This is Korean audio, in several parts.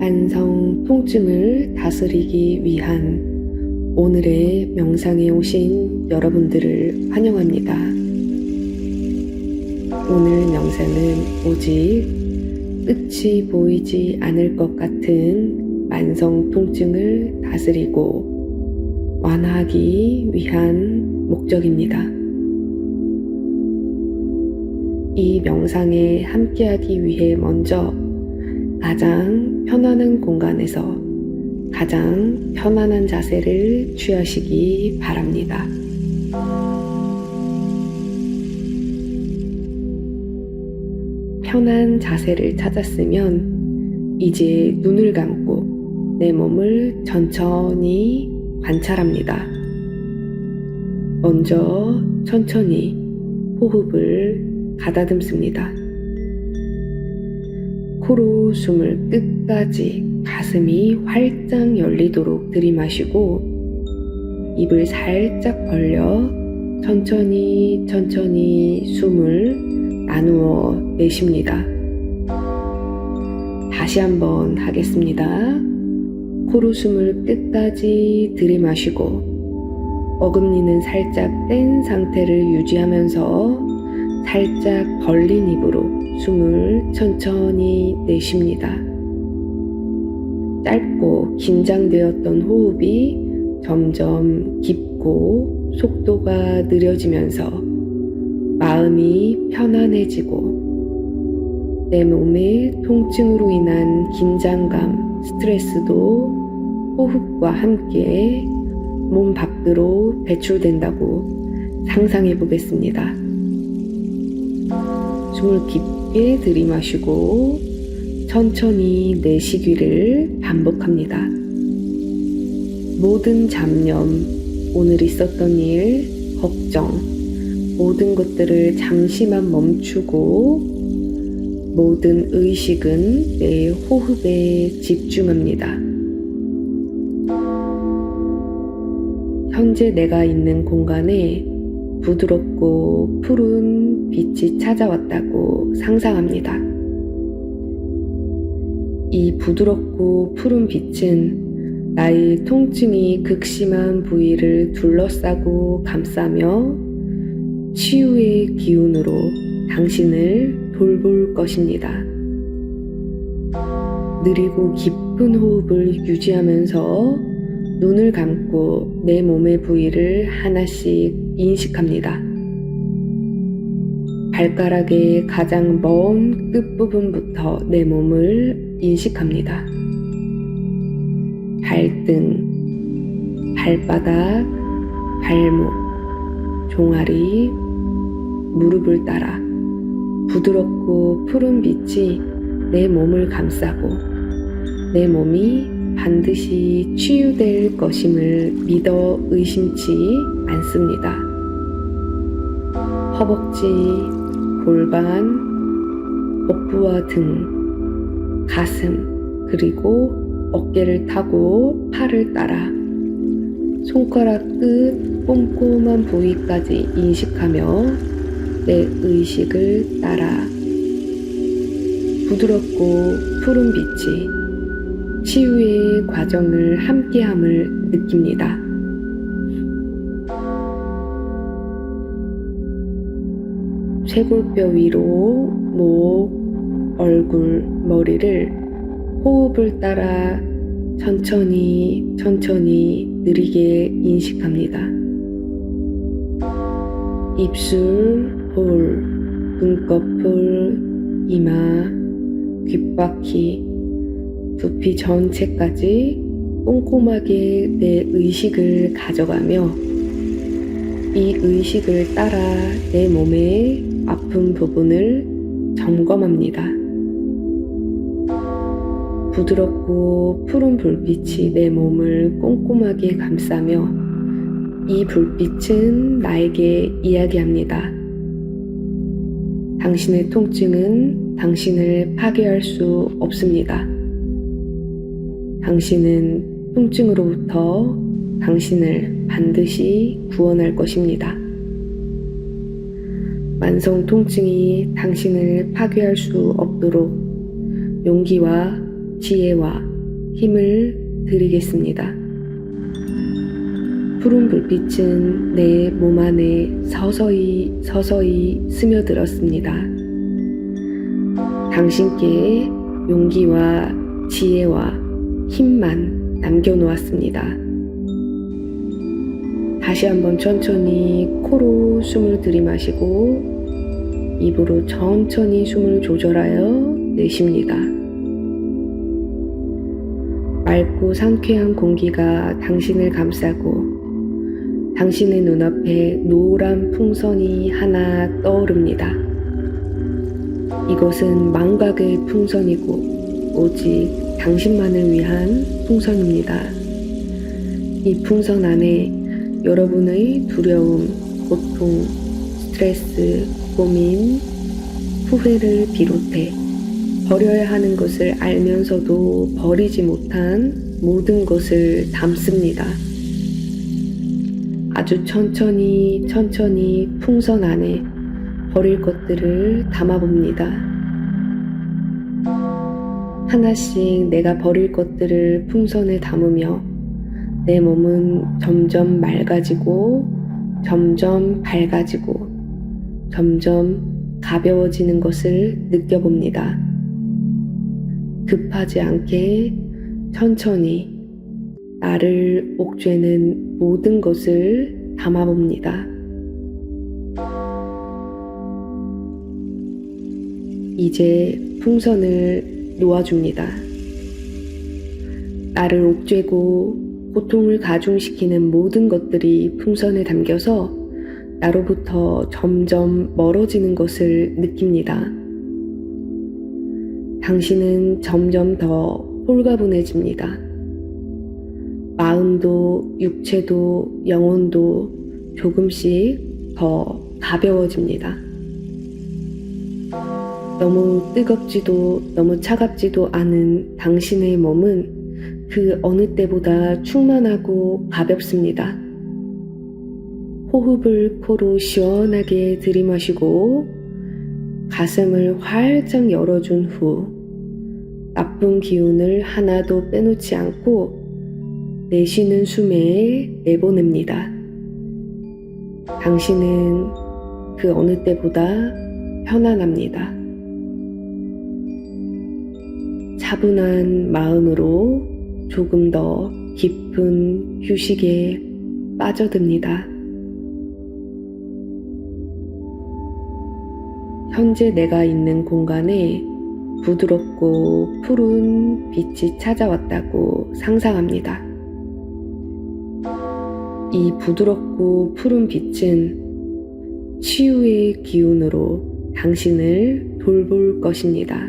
만성 통증을 다스리기 위한 오늘의 명상에 오신 여러분들을 환영합니다. 오늘 명상은 오직 끝이 보이지 않을 것 같은 만성 통증을 다스리고 완화하기 위한 목적입니다. 이 명상에 함께하기 위해 먼저 가장 편안한 공간에서 가장 편안한 자세를 취하시기 바랍니다. 편한 자세를 찾았으면 이제 눈을 감고 내 몸을 천천히 관찰합니다. 먼저 천천히 호흡을 가다듬습니다. 코로 숨을 끝까지 가슴이 활짝 열리도록 들이마시고 입을 살짝 벌려 천천히 천천히 숨을 나누어 내쉽니다. 다시 한번 하겠습니다. 코로 숨을 끝까지 들이마시고 어금니는 살짝 뗀 상태를 유지하면서 살짝 벌린 입으로 숨을 천천히 내쉽니다. 짧고 긴장되었던 호흡이 점점 깊고 속도가 느려지면서 마음이 편안해지고 내 몸의 통증으로 인한 긴장감, 스트레스도 호흡과 함께 몸 밖으로 배출된다고 상상해 보겠습니다. 숨을 깊게 들이마시고 천천히 내쉬기를 반복합니다. 모든 잡념, 오늘 있었던 일, 걱정, 모든 것들을 잠시만 멈추고 모든 의식은 내 호흡에 집중합니다. 현재 내가 있는 공간에 부드럽고 푸른 빛이 찾아왔다고 상상합니다. 이 부드럽고 푸른 빛은 나의 통증이 극심한 부위를 둘러싸고 감싸며 치유의 기운으로 당신을 돌볼 것입니다. 느리고 깊은 호흡을 유지하면서 눈을 감고 내 몸의 부위를 하나씩 인식합니다. 발가락의 가장 먼 끝부분부터 내 몸을 인식합니다. 발등, 발바닥, 발목, 종아리, 무릎을 따라 부드럽고 푸른 빛이 내 몸을 감싸고 내 몸이 반드시 치유될 것임을 믿어 의심치 않습니다. 허벅지, 골반, 복부와 등, 가슴, 그리고 어깨를 타고 팔을 따라 손가락 끝 꼼꼼한 부위까지 인식하며 내 의식을 따라 부드럽고 푸른 빛이 치유의 과정을 함께함을 느낍니다. 쇄골뼈 위로 목, 얼굴, 머리를 호흡을 따라 천천히 천천히 느리게 인식합니다. 입술, 볼, 눈꺼풀, 이마, 귓바퀴, 두피 전체까지 꼼꼼하게 내 의식을 가져가며 이 의식을 따라 내 몸의 아픈 부분을 점검합니다. 부드럽고 푸른 불빛이 내 몸을 꼼꼼하게 감싸며 이 불빛은 나에게 이야기합니다. 당신의 통증은 당신을 파괴할 수 없습니다. 당신은 통증으로부터 당신을 반드시 구원할 것입니다. 만성 통증이 당신을 파괴할 수 없도록 용기와 지혜와 힘을 드리겠습니다. 푸른 불빛은 내 몸 안에 서서히 서서히 스며들었습니다. 당신께 용기와 지혜와 힘만 남겨놓았습니다. 다시 한번 천천히 코로 숨을 들이마시고 입으로 천천히 숨을 조절하여 내쉽니다. 맑고 상쾌한 공기가 당신을 감싸고 당신의 눈앞에 노란 풍선이 하나 떠오릅니다. 이것은 망각의 풍선이고 오직 당신만을 위한 풍선입니다. 이 풍선 안에 여러분의 두려움, 고통, 스트레스, 고민, 후회를 비롯해 버려야 하는 것을 알면서도 버리지 못한 모든 것을 담습니다. 아주 천천히 천천히 풍선 안에 버릴 것들을 담아봅니다. 하나씩 내가 버릴 것들을 풍선에 담으며 내 몸은 점점 맑아지고 점점 밝아지고 점점 가벼워지는 것을 느껴봅니다. 급하지 않게 천천히 나를 옥죄는 모든 것을 담아봅니다. 이제 풍선을 놓아줍니다. 나를 옥죄고 고통을 가중시키는 모든 것들이 풍선에 담겨서 나로부터 점점 멀어지는 것을 느낍니다. 당신은 점점 더 홀가분해집니다. 마음도 육체도 영혼도 조금씩 더 가벼워집니다. 너무 뜨겁지도 너무 차갑지도 않은 당신의 몸은 그 어느 때보다 충만하고 가볍습니다. 호흡을 코로 시원하게 들이마시고 가슴을 활짝 열어준 후 나쁜 기운을 하나도 빼놓지 않고 내쉬는 숨에 내보냅니다. 당신은 그 어느 때보다 편안합니다. 차분한 마음으로 조금 더 깊은 휴식에 빠져듭니다. 현재 내가 있는 공간에 부드럽고 푸른 빛이 찾아왔다고 상상합니다. 이 부드럽고 푸른 빛은 치유의 기운으로 당신을 돌볼 것입니다.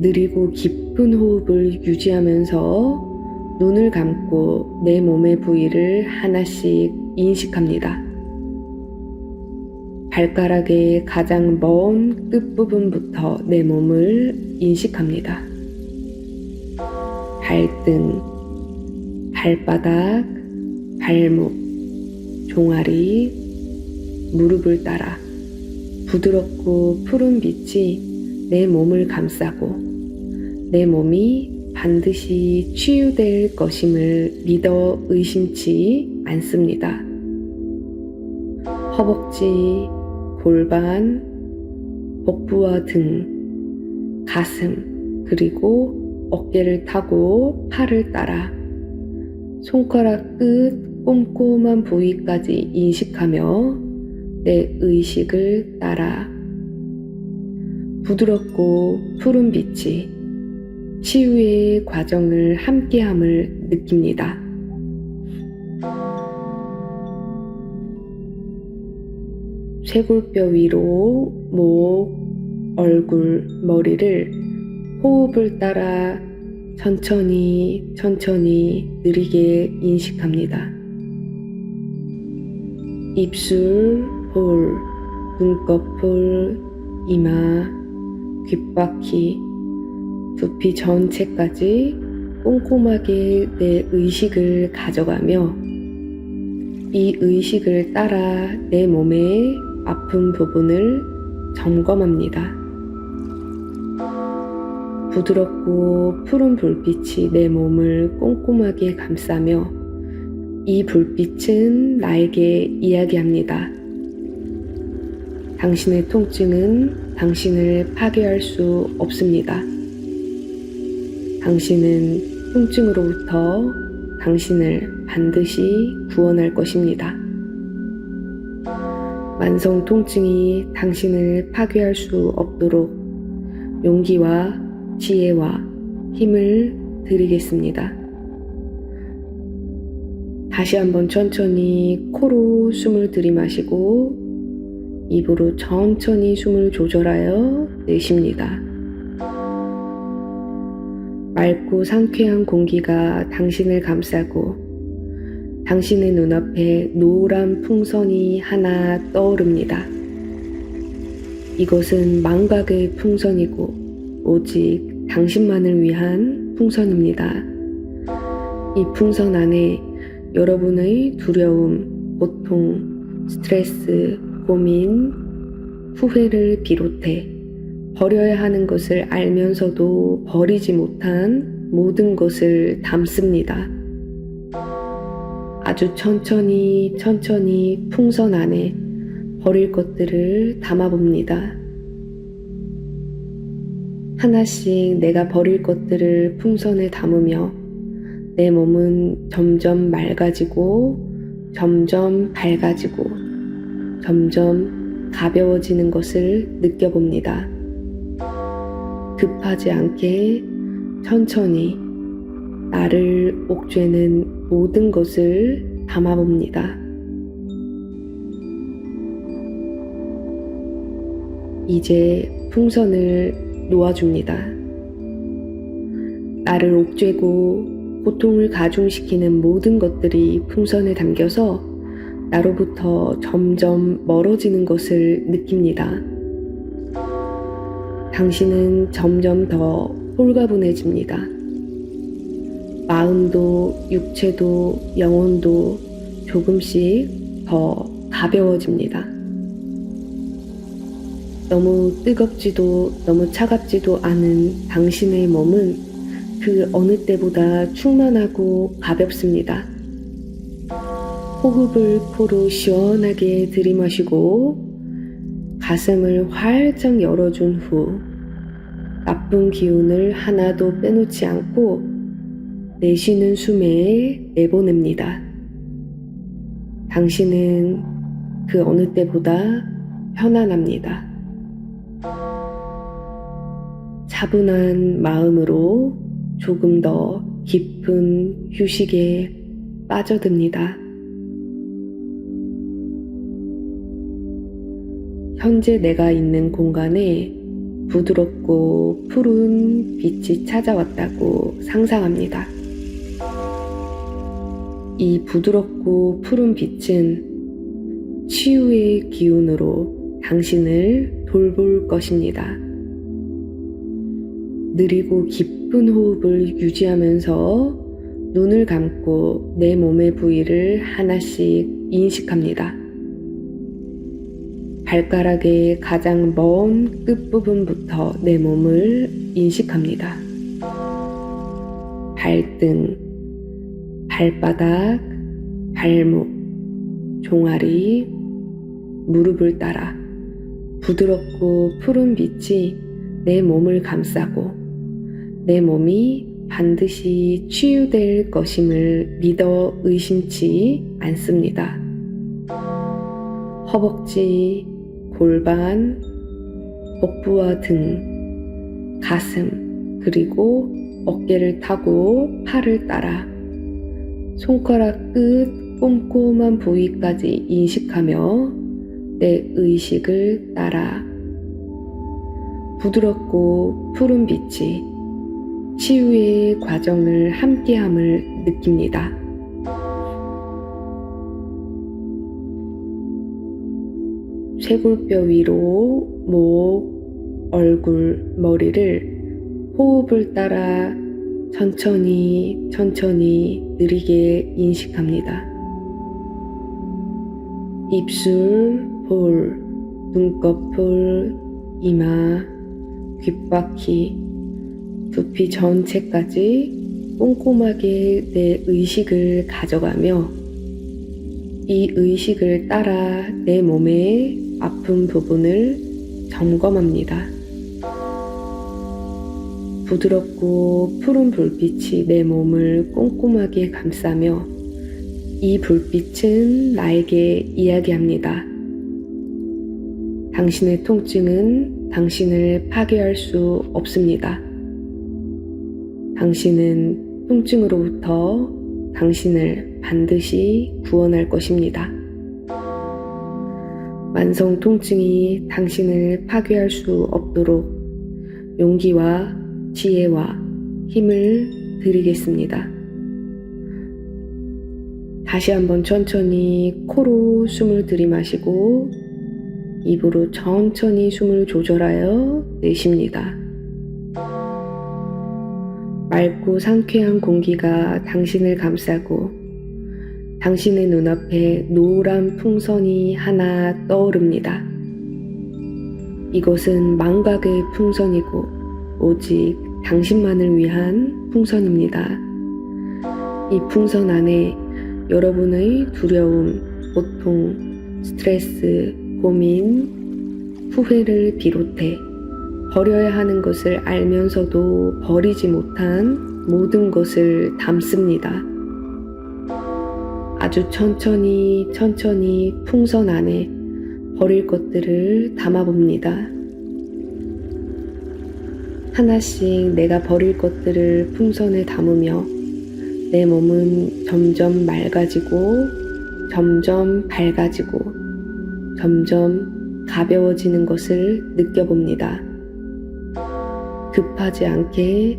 느리고 깊은 호흡을 유지하면서 눈을 감고 내 몸의 부위를 하나씩 인식합니다. 발가락의 가장 먼 끝부분부터 내 몸을 인식합니다. 발등, 발바닥, 발목, 종아리, 무릎을 따라 부드럽고 푸른 빛이 내 몸을 감싸고 내 몸이 반드시 치유될 것임을 믿어 의심치 않습니다. 허벅지, 골반, 복부와 등, 가슴, 그리고 어깨를 타고 팔을 따라 손가락 끝 꼼꼼한 부위까지 인식하며 내 의식을 따라 부드럽고 푸른 빛이 치유의 과정을 함께함을 느낍니다. 쇄골뼈 위로 목, 얼굴, 머리를 호흡을 따라 천천히 천천히 느리게 인식합니다. 입술, 볼, 눈꺼풀, 이마, 귓바퀴, 두피 전체까지 꼼꼼하게 내 의식을 가져가며 이 의식을 따라 내 몸의 아픈 부분을 점검합니다. 부드럽고 푸른 불빛이 내 몸을 꼼꼼하게 감싸며 이 불빛은 나에게 이야기합니다. 당신의 통증은 당신을 파괴할 수 없습니다. 당신은 통증으로부터 당신을 반드시 구원할 것입니다. 만성 통증이 당신을 파괴할 수 없도록 용기와 지혜와 힘을 드리겠습니다. 다시 한번 천천히 코로 숨을 들이마시고 입으로 천천히 숨을 조절하여 내쉽니다. 맑고 상쾌한 공기가 당신을 감싸고 당신의 눈앞에 노란 풍선이 하나 떠오릅니다. 이것은 망각의 풍선이고 오직 당신만을 위한 풍선입니다. 이 풍선 안에 여러분의 두려움, 고통, 스트레스, 고민, 후회를 비롯해 버려야 하는 것을 알면서도 버리지 못한 모든 것을 담습니다. 아주 천천히 천천히 풍선 안에 버릴 것들을 담아봅니다. 하나씩 내가 버릴 것들을 풍선에 담으며 내 몸은 점점 맑아지고 점점 밝아지고 점점 가벼워지는 것을 느껴봅니다. 급하지 않게 천천히 나를 옥죄는 모든 것을 담아봅니다. 이제 풍선을 놓아줍니다. 나를 옥죄고 고통을 가중시키는 모든 것들이 풍선에 담겨서 나로부터 점점 멀어지는 것을 느낍니다. 당신은 점점 더 홀가분해집니다. 마음도 육체도 영혼도 조금씩 더 가벼워집니다. 너무 뜨겁지도 너무 차갑지도 않은 당신의 몸은 그 어느 때보다 충만하고 가볍습니다. 호흡을 코로 시원하게 들이마시고 가슴을 활짝 열어준 후 나쁜 기운을 하나도 빼놓지 않고 내쉬는 숨에 내보냅니다. 당신은 그 어느 때보다 편안합니다. 차분한 마음으로 조금 더 깊은 휴식에 빠져듭니다. 현재 내가 있는 공간에 부드럽고 푸른 빛이 찾아왔다고 상상합니다. 이 부드럽고 푸른 빛은 치유의 기운으로 당신을 돌볼 것입니다. 느리고 깊은 호흡을 유지하면서 눈을 감고 내 몸의 부위를 하나씩 인식합니다. 발가락의 가장 먼 끝부분부터 내 몸을 인식합니다. 발등, 발바닥, 발목, 종아리, 무릎을 따라 부드럽고 푸른 빛이 내 몸을 감싸고 내 몸이 반드시 치유될 것임을 믿어 의심치 않습니다. 허벅지, 골반, 복부와 등, 가슴, 그리고 어깨를 타고 팔을 따라 손가락 끝 꼼꼼한 부위까지 인식하며 내 의식을 따라 부드럽고 푸른 빛이 치유의 과정을 함께함을 느낍니다. 쇄골뼈 위로 목, 얼굴, 머리를 호흡을 따라 천천히 천천히 느리게 인식합니다. 입술, 볼, 눈꺼풀, 이마, 귓바퀴, 두피 전체까지 꼼꼼하게 내 의식을 가져가며 이 의식을 따라 내 몸의 아픈 부분을 점검합니다. 부드럽고 푸른 불빛이 내 몸을 꼼꼼하게 감싸며 이 불빛은 나에게 이야기합니다. 당신의 통증은 당신을 파괴할 수 없습니다. 당신은 통증으로부터 당신을 반드시 구원할 것입니다. 만성 통증이 당신을 파괴할 수 없도록 용기와 지혜와 힘을 드리겠습니다. 다시 한번 천천히 코로 숨을 들이마시고 입으로 천천히 숨을 조절하여 내쉽니다. 맑고 상쾌한 공기가 당신을 감싸고 당신의 눈앞에 노란 풍선이 하나 떠오릅니다. 이것은 망각의 풍선이고 오직 당신만을 위한 풍선입니다. 이 풍선 안에 여러분의 두려움, 고통, 스트레스, 고민, 후회를 비롯해 버려야 하는 것을 알면서도 버리지 못한 모든 것을 담습니다. 아주 천천히 천천히 풍선 안에 버릴 것들을 담아봅니다. 하나씩 내가 버릴 것들을 풍선에 담으며 내 몸은 점점 맑아지고 점점 밝아지고 점점 가벼워지는 것을 느껴봅니다. 급하지 않게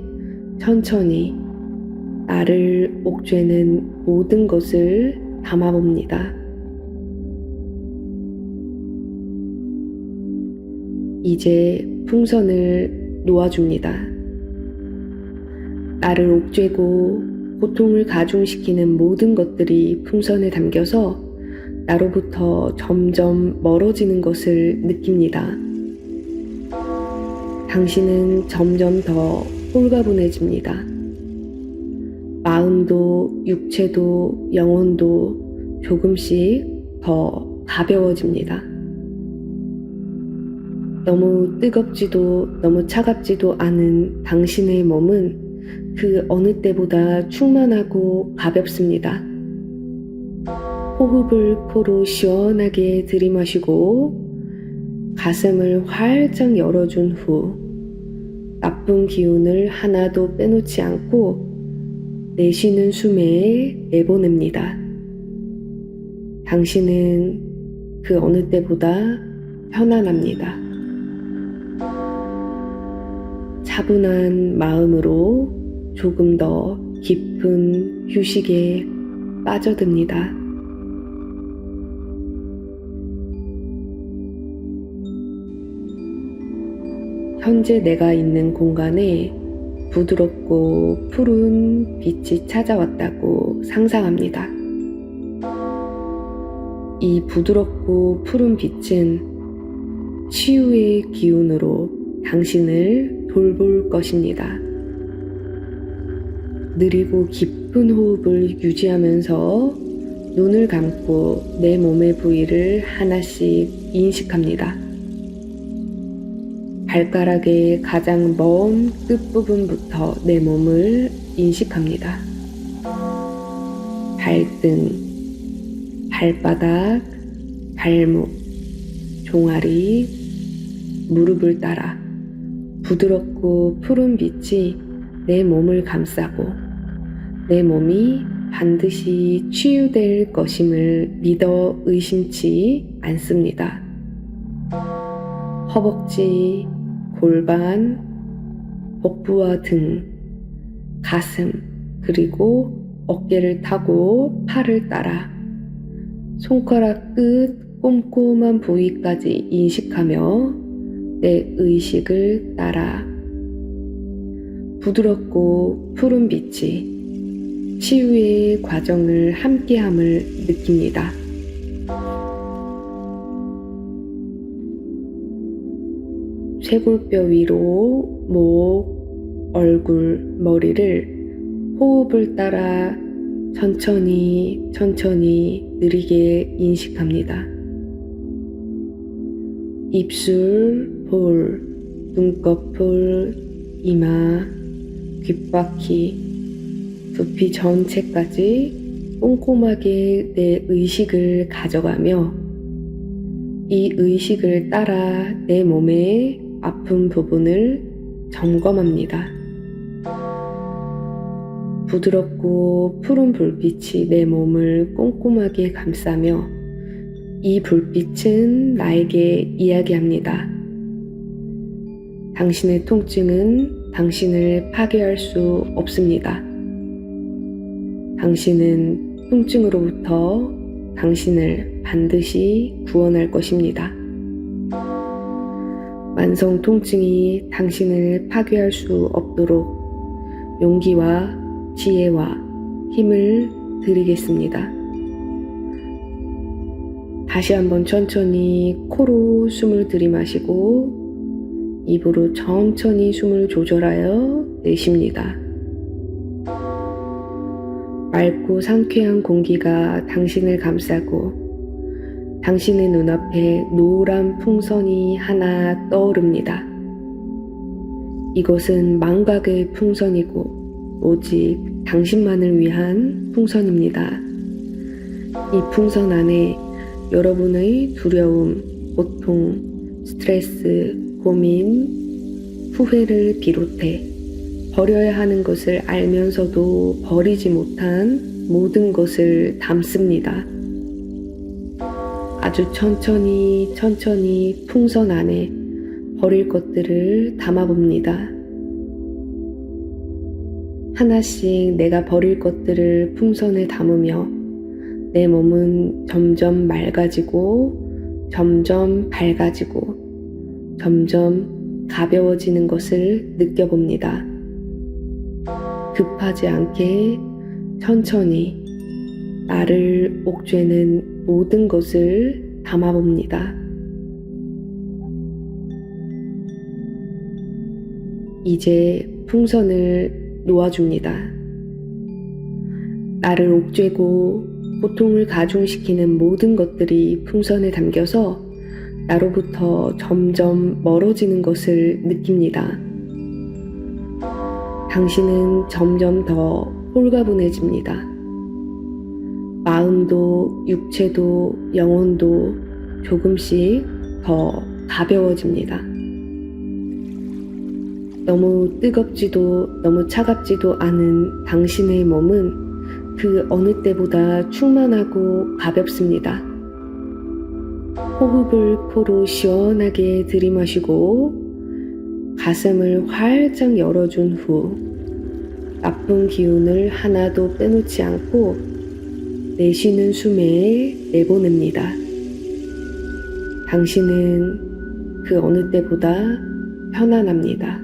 천천히 나를 옥죄는 모든 것을 담아봅니다. 이제 풍선을 놓아줍니다. 나를 옥죄고 고통을 가중시키는 모든 것들이 풍선에 담겨서 나로부터 점점 멀어지는 것을 느낍니다. 당신은 점점 더 홀가분해집니다. 마음도 육체도 영혼도 조금씩 더 가벼워집니다. 너무 뜨겁지도 너무 차갑지도 않은 당신의 몸은 그 어느 때보다 충만하고 가볍습니다. 호흡을 코로 시원하게 들이마시고 가슴을 활짝 열어준 후 나쁜 기운을 하나도 빼놓지 않고 내쉬는 숨에 내보냅니다. 당신은 그 어느 때보다 편안합니다. 차분한 마음으로 조금 더 깊은 휴식에 빠져듭니다. 현재 내가 있는 공간에 부드럽고 푸른 빛이 찾아왔다고 상상합니다. 이 부드럽고 푸른 빛은 치유의 기운으로 당신을 돌볼 것입니다. 느리고 깊은 호흡을 유지하면서 눈을 감고 내 몸의 부위를 하나씩 인식합니다. 발가락의 가장 먼 끝부분부터 내 몸을 인식합니다. 발등, 발바닥, 발목, 종아리, 무릎을 따라 부드럽고 푸른 빛이 내 몸을 감싸고 내 몸이 반드시 치유될 것임을 믿어 의심치 않습니다. 허벅지, 골반, 복부와 등, 가슴, 그리고 어깨를 타고 팔을 따라 손가락 끝 꼼꼼한 부위까지 인식하며 내 의식을 따라 부드럽고 푸른 빛이 치유의 과정을 함께함을 느낍니다. 쇄골뼈 위로 목, 얼굴, 머리를 호흡을 따라 천천히 천천히 느리게 인식합니다. 입술, 볼, 눈꺼풀, 이마, 귓바퀴, 두피 전체까지 꼼꼼하게 내 의식을 가져가며 이 의식을 따라 내 몸의 아픈 부분을 점검합니다. 부드럽고 푸른 불빛이 내 몸을 꼼꼼하게 감싸며 이 불빛은 나에게 이야기합니다. 당신의 통증은 당신을 파괴할 수 없습니다. 당신은 통증으로부터 당신을 반드시 구원할 것입니다. 만성 통증이 당신을 파괴할 수 없도록 용기와 지혜와 힘을 드리겠습니다. 다시 한번 천천히 코로 숨을 들이마시고 입으로 천천히 숨을 조절하여 내쉽니다. 맑고 상쾌한 공기가 당신을 감싸고 당신의 눈앞에 노란 풍선이 하나 떠오릅니다. 이것은 망각의 풍선이고 오직 당신만을 위한 풍선입니다. 이 풍선 안에 여러분의 두려움, 고통, 스트레스, 고민, 후회를 비롯해 버려야 하는 것을 알면서도 버리지 못한 모든 것을 담습니다. 아주 천천히 천천히 풍선 안에 버릴 것들을 담아봅니다. 하나씩 내가 버릴 것들을 풍선에 담으며 내 몸은 점점 맑아지고 점점 밝아지고 점점 가벼워지는 것을 느껴봅니다. 급하지 않게 천천히 나를 옥죄는 모든 것을 담아봅니다. 이제 풍선을 놓아줍니다. 나를 옥죄고 고통을 가중시키는 모든 것들이 풍선에 담겨서 나로부터 점점 멀어지는 것을 느낍니다. 당신은 점점 더 홀가분해집니다. 마음도 육체도 영혼도 조금씩 더 가벼워집니다. 너무 뜨겁지도 너무 차갑지도 않은 당신의 몸은 그 어느 때보다 충만하고 가볍습니다. 호흡을 코로 시원하게 들이마시고 가슴을 활짝 열어준 후 나쁜 기운을 하나도 빼놓지 않고 내쉬는 숨에 내보냅니다. 당신은 그 어느 때보다 편안합니다.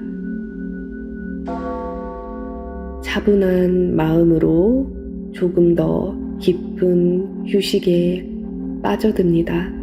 차분한 마음으로 조금 더 깊은 휴식에 빠져듭니다.